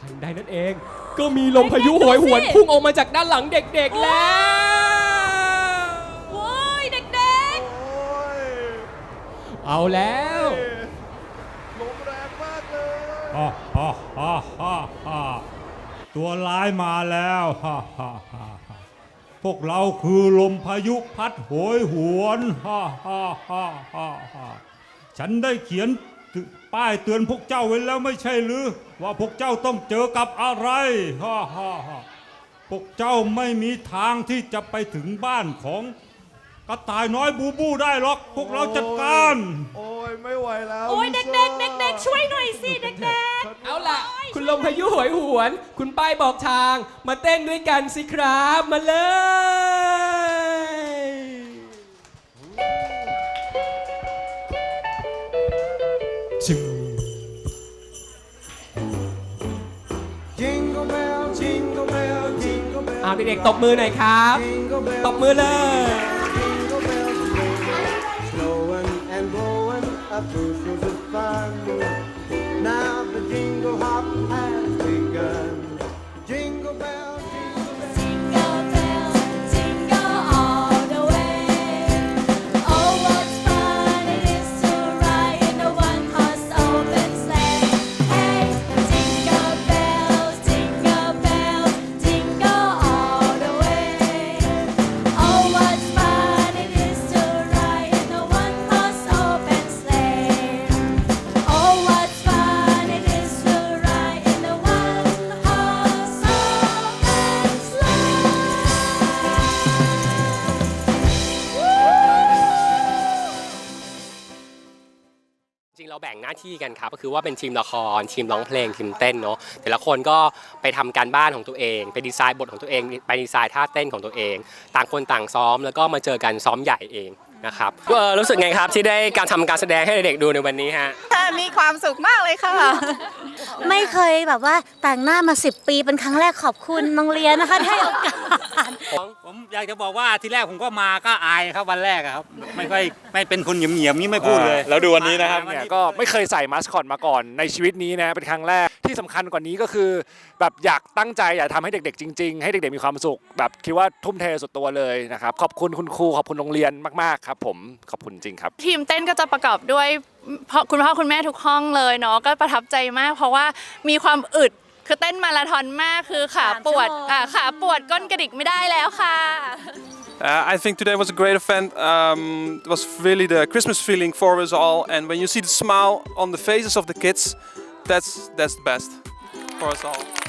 ทันใดนั้นเอง ก็มีลมพายุโหยหวนพุ่งออกมาจากด้านหลังเด็กๆแล้ว โว้ยเด็กเอาแล้ว ลมแรงมากเลย ฮ่าฮ่าฮ่าฮ่าฮ่าตัวร้ายมาแล้วฮ่าฮ่าฮ่าพวกเราคือลมพายุพัดโหยหวนฮ่าฮ่าฮ่าฮ่าฮ่าฉันได้เขียนป้ายเตือนพวกเจ้าไว้แล้วไม่ใช่หรือ ว่าพวกเจ้าต้องเจอกับอะไรฮ่าฮ่าฮ่าพวกเจ้าไม่มีทางที่จะไปถึงบ้านของ กระต่ายน้อยบูบูได้หรอก พวกเราจัดการ โอ้ยไม่ไหวแล้วๆโอ้ยเด็กๆเด็กๆช่วยหน่อยสิเด็กเอาล่ะ คุณลมพายุโหยหวน คุณป้ายบอกทาง มาเต้นด้วยกันสิครับ มาเลย จึง Jingle bell, jingle bell, jingle bell. เอาเด็กๆตบมือหน่อยครับ Jingle bell, ตบมือเลย a força do เราแบ่งหน้าที่กันครับก็คือว่าเป็นทีมละครทีมร้องเพลงทีมเต้นเนาะแต่ละคนก็ไปทำการบ้านของตัวเอง ไปดีไซน์บทของตัวเอง ไปดีไซน์ท่าเต้นของตัวเอง ต่างคนต่างซ้อมแล้วก็มาเจอกันซ้อมใหญ่เอง นะครับเออรู้สึกไงครับที่ได้การทำการแสดงให้เด็กๆดูในวันนี้ฮะๆมีความสุขมากเลยค่ะ ไม่เคยแบบว่าแต่งหน้ามา 10 ปีเป็นครั้งแรกขอบคุณโรงเรียนนะคะที่ให้โอกาส ผมอยากจะบอกว่าทีแรกผมก็มาก็อายครับวันแรกอะครับ ไม่ค่อยไม่เป็นคนเหยียมๆนี่ไม่พูดเลยแล้วดูวันนี้นะครับมาเนี่ยที่ก็ไม่เคยใส่มาสคอตมาก่อนในชีวิตนี้นะเป็นครั้งแรกที่สำคัญกว่านี้ก็คือ แบบอยากตั้งใจอยากทำให้เด็ก ๆ จริง ๆ ให้เด็ก ๆ มีความสุข แบบคิดว่าทุ่มเทสุดตัวเลยนะครับขอบคุณคุณครูขอบคุณโรงเรียนมากๆครับผมขอบคุณจริงครับ ทีมเต้นก็จะประกอบด้วยพ่อคุณพ่อคุณแม่ทุกห้องเลยเนาะก็ประทับใจมาก เพราะว่ามีความอึดคือเต้นมาราธอนมากคือขาปวดสามชั่วโมงอ่าขาปวดก้นกระดิกไม่ได้แล้วค่ะ Uh, I think today was a great event. Um, it was really the Christmas feeling for us all, and when you see the smile on the faces of the kids, that's that's the best for us all.